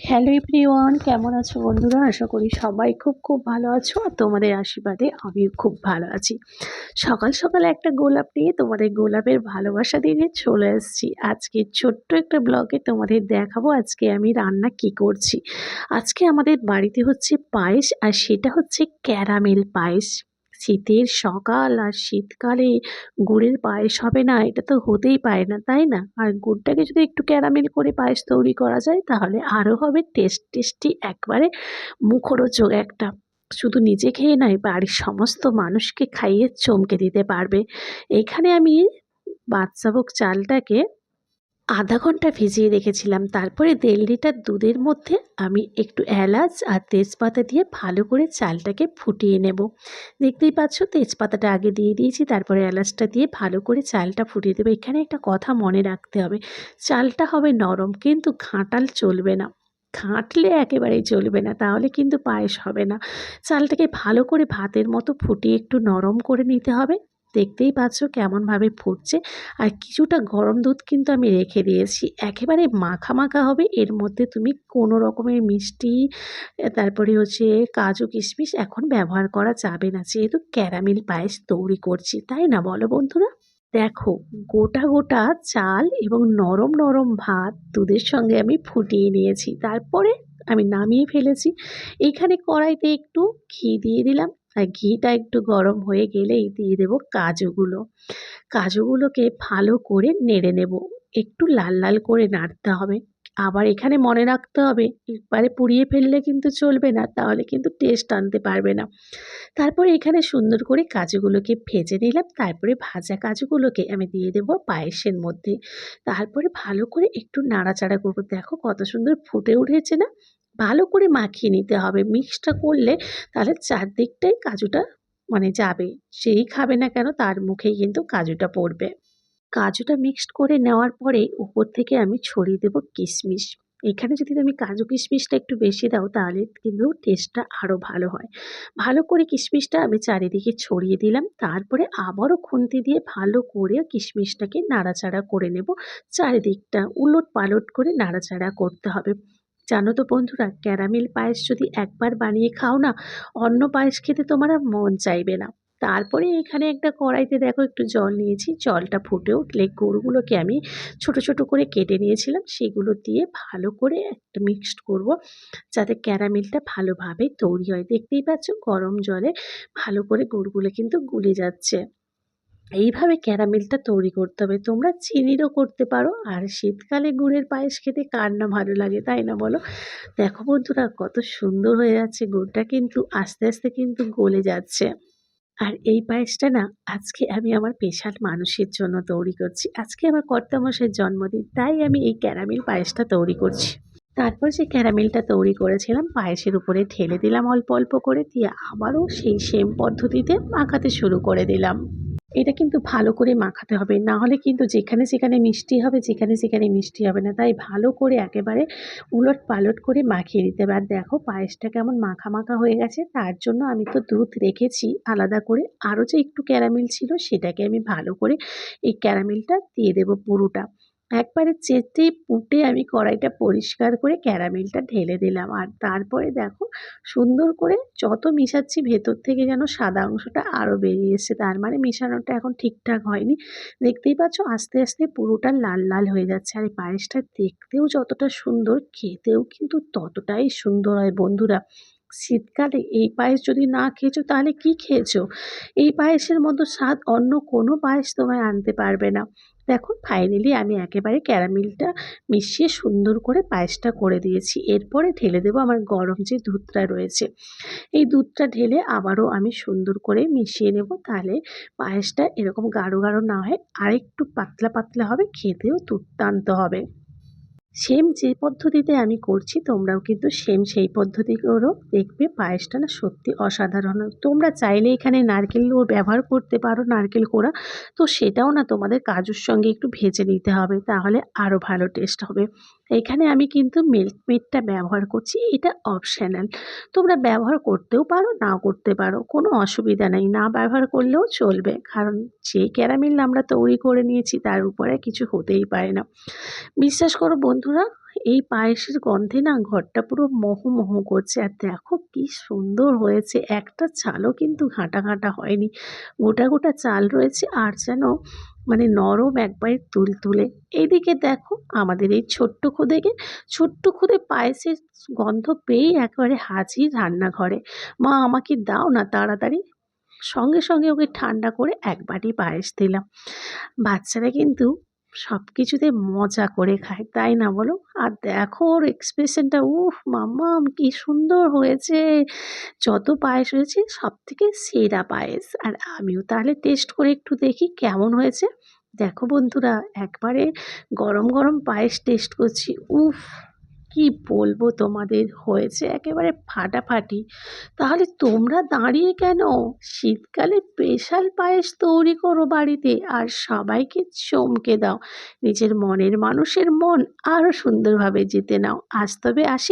Hello everyone কেমন আছো বন্ধুরা? আশা করি সবাই খুব খুব ভালো আছো আর তোমাদের আশীর্বাদে আমিও খুব ভালো আছি। সকাল সকাল একটা গোলাপ নিয়ে তোমাদের গোলাপের ভালোবাসা দিয়ে চলে এসেছি। আজকে ছোট্ট একটা ব্লগে তোমাদের দেখাবো আজকে আমি রান্না কি করছি। আজকে আমাদের বাড়িতে হচ্ছে পায়েস আর সেটা হচ্ছে ক্যারামেল পায়েস। শীতের সকাল আর শীতকালে গুড়ের পায়েস হবে না, এটা তো হতেই পারে না, তাই না? আর গুড়টাকে যদি একটু ক্যারামেল করে পায়েস তৈরি করা যায়, তাহলে আরও হবে টেস্ট, টেস্টি, একবারে মুখরোচক একটা। শুধু নিজে খেয়ে নয়, বাড়ির সমস্ত মানুষকে খাইয়ে চমকে দিতে পারবে। এখানে আমি বাদশাভোগ চালটাকে আধা ঘণ্টা ভিজিয়ে রেখেছিলাম। তারপরে দেড় লিটার দুধের মধ্যে আমি একটু এলাচ আর তেজপাতা দিয়ে ভালো করে চালটাকে ফুটিয়ে নেব। দেখতেই পাচ্ছ, তেজপাতাটা আগে দিয়ে দিয়েছি, তারপরে এলাচটা দিয়ে ভালো করে চালটা ফুটিয়ে দেবো। এখানে একটা কথা মনে রাখতে হবে, চালটা হবে নরম, কিন্তু ঘাঁটাল চলবে না। ঘাঁটলে একেবারেই চলবে না, তাহলে কিন্তু পায়েস হবে না। চালটাকে ভালো করে ভাতের মতো ফুটিয়ে একটু নরম করে নিতে হবে। দেখতেই পাচ্ছ কেমনভাবে ফুটছে। আর কিছুটা গরম দুধ কিন্তু আমি রেখে দিয়েছি। একেবারে মাখা মাখা হবে। এর মধ্যে তুমি কোনো রকমের মিষ্টি তারপরে হচ্ছে কাজু কিশমিশ এখন ব্যবহার করা যাবে না। যেহেতু ক্যারামেল পায়েস তৈরি করছি, তাই না বলো বন্ধুরা? দেখো, গোটা গোটা চাল এবং নরম নরম ভাত দুধের সঙ্গে আমি ফুটিয়ে নিয়েছি। তারপরে আমি নামিয়ে ফেলেছি। এইখানে কড়াইতে একটু ঘি দিয়ে দিলাম। আর ঘিটা একটু গরম হয়ে গেলেই দিয়ে দেবো কাজুগুলো। কাজুগুলোকে ভালো করে নেড়ে নেব। একটু লাল লাল করে নাড়তে হবে। আবার এখানে মনে রাখতে হবে, একবারে পুড়িয়ে ফেললে কিন্তু চলবে না, তাহলে কিন্তু টেস্ট আনতে পারবে না। তারপরে এখানে সুন্দর করে কাজুগুলোকে ভেজে নিলাম, তারপরে ভাজা কাজুগুলোকে আমি দিয়ে দেবো পায়েসের মধ্যে। তারপরে ভালো করে একটু নাড়াচাড়া করব। দেখো কত সুন্দর ফুটে উঠেছে না? ভালো করে মাখিয়ে নিতে হবে। মিক্সটা করলে তাহলে চারদিকটাই কাজুটা মানে যাবে। সেই খাবে না কেন, তার মুখেই কিন্তু কাজুটা পড়বে। কাজুটা মিক্সড করে নেওয়ার পরে উপর থেকে আমি ছড়িয়ে দেবো কিশমিশ। এখানে যদি তুমি কাজু কিশমিশটা একটু বেশি দাও, তাহলে কিন্তু টেস্টটা আরও ভালো হয়। ভালো করে কিশমিশটা আমি চারিদিকে ছড়িয়ে দিলাম। তারপরে আবারও খুন্তি দিয়ে ভালো করে কিশমিশটাকে নাড়াচাড়া করে নেব। চারিদিকটা উলট পালট করে নাড়াচাড়া করতে হবে। জানো তো বন্ধুরা, ক্যারামেল পায়েস যদি একবার বানিয়ে খাও না, অন্য পায়েস খেতে তোমার মন চাইবে না। তারপরে এখানে একটা কড়াইতে দেখো একটু জল নিয়েছি, জলটা ফুটে উঠলে গুড়গুলোকে আমি ছোট ছোট করে কেটে নিয়েছিলাম, সেগুলো দিয়ে ভালো করে একটা মিক্সড করব, যাতে ক্যারামেলটা ভালোভাবে তৈরি হয়। দেখতেই পাচ্ছ গরম জলে ভালো করে গুড়গুলো কিন্তু গুলে যাচ্ছে। এইভাবে ক্যারামেলটা তৈরি করতে হবে। তোমরা চিনিরও করতে পারো। আর শীতকালে গুড়ের পায়েস খেতে কার না ভালো লাগে, তাই না বলো? দেখো বন্ধুরা, কত সুন্দর হয়ে যাচ্ছে গুড়টা কিন্তু, আস্তে আস্তে কিন্তু গলে যাচ্ছে। আর এই পায়েসটা না, আজকে আমি আমার স্পেশাল মানুষের জন্য তৈরি করছি। আজকে আমার কর্তামশের জন্মদিন, তাই আমি এই ক্যারামেল পায়েসটা তৈরি করছি। তারপর যে ক্যারামেলটা তৈরি করেছিলাম, পায়েসের উপরে ঢেলে দিলাম অল্প অল্প করে, দিয়ে আবারও সেই সেম পদ্ধতিতে মাখাতে শুরু করে দিলাম। এটা কিন্তু ভালো করে মাখাতে হবে। না হলে কিন্তু যেখানে সেখানে মিষ্টি হবে, যেখানে সেখানে মিষ্টি হবে না। তাই ভালো করে একেবারে উলট পালট করে মাখিয়ে দিতে হবে। আর দেখো পায়েসটা কেমন মাখা মাখা হয়ে গেছে, তার জন্য আমি তো দুধ রেখেছি। আলাদা করে আরও যে একটু ক্যারামেল ছিল, সেটাকে আমি ভালো করে এই ক্যারামেলটা দিয়ে দেবো পুরোটা। একবারে চেটে পুঁটে আমি কড়াইটা পরিষ্কার করে ক্যারামেলটা ঢেলে দিলাম। আর তারপরে দেখো, সুন্দর করে যত মিশাচ্ছি ভেতর থেকে যেন সাদা অংশটা আরও বেরিয়ে এসছে। তার মানে মেশানোটা এখন ঠিকঠাক হয়নি। দেখতেই পাচ্ছ, আস্তে আস্তে পুরোটা লাল লাল হয়ে যাচ্ছে। আর এই পায়েসটা দেখতেও যতটা সুন্দর, খেতেও কিন্তু ততটাই সুন্দর হয় বন্ধুরা। শীতকালে এই পায়েস যদি না খেয়েছো, তাহলে কি খেয়েছো? এই পায়েসের মতো স্বাদ অন্য কোনো পায়েস তোমায় আনতে পারবে না। দেখো ফাইনালি আমি একেবারে ক্যারামেলটা মিশিয়ে সুন্দর করে পায়েসটা করে দিয়েছি। এরপরে ঢেলে দেবো আমার গরম যে দুধটা রয়েছে। এই দুধটা ঢেলে আবারও আমি সুন্দর করে মিশিয়ে নেব। তাহলে পায়েসটা এরকম গাঢ় গাঢ় না হয়, আরেকটু পাতলা পাতলা হবে, খেতেও দুর্দান্ত হবে। সেম যে পদ্ধতিতে আমি করছি, তোমরাও কিন্তু সেম সেই পদ্ধতি করো দেখবে পায়েসটা না সত্যি অসাধারণ। তোমরা চাইলে এখানে নারকেলও ব্যবহার করতে পারো, নারকেল কোড়া। তো সেটাও না তোমাদের কাজুর সঙ্গে একটু ভেজে নিতে হবে, তাহলে আরও ভালো টেস্ট হবে। এখানে আমি কিন্তু মিল্ক মেডটা ব্যবহার করছি, এটা অপশানাল তোমরা ব্যবহার করতেও পারো, নাও করতে পারো, কোনো অসুবিধা নেই। না ব্যবহার করলেও চলবে, কারণ যে ক্যারামেল আমরা তৈরি করে নিয়েছি, তার উপরে কিছু হতেই পারে না। বিশ্বাস করো বন্ধুরা, এই পায়েসের গন্ধে না ঘরটা পুরো মহু মহু করছে। আর দেখো কি সুন্দর হয়েছে। একটা চালও কিন্তু ঘাঁটা ঘাঁটা হয়নি। গোটা গোটা চাল রয়েছে আর যেন মানে নরম একবারে তুল তুলে এদিকে দেখো আমাদের এই ছোট্ট খুদেকে, ছোট্ট খুদে পায়েসের গন্ধ পেয়েই একবারে হাজির রান্নাঘরে। মা, আমাকে দাও না তাড়াতাড়ি। সঙ্গে সঙ্গে ওকে ঠান্ডা করে এক বাটি পায়েস দিলাম। বাচ্চারা কিন্তু সব কিছুতে মজা করে খায়, তাই না বলো? আর দেখো ওর এক্সপ্রেশনটা উফ মাম্মাম কি সুন্দর হয়েছে। যত পায়েস হয়েছে সব থেকে সেরা পায়েস। আর আমিও তাহলে টেস্ট করে একটু দেখি কেমন হয়েছে। দেখো বন্ধুরা, একবারে গরম গরম পায়েস টেস্ট করছি, উফ। কি বলব তোমাদের? হয়েছে একেবারে ফাটাফাটি। তাহলে তোমরা দাঁড়িয়ে কেন? শীতকালে স্পেশাল পায়েস তৈরি করো বাড়িতে আর সবাইকে চমকে দাও। নিজের মনের মানুষের মন আরও সুন্দরভাবে জিতে নাও। আজ তবে আসি।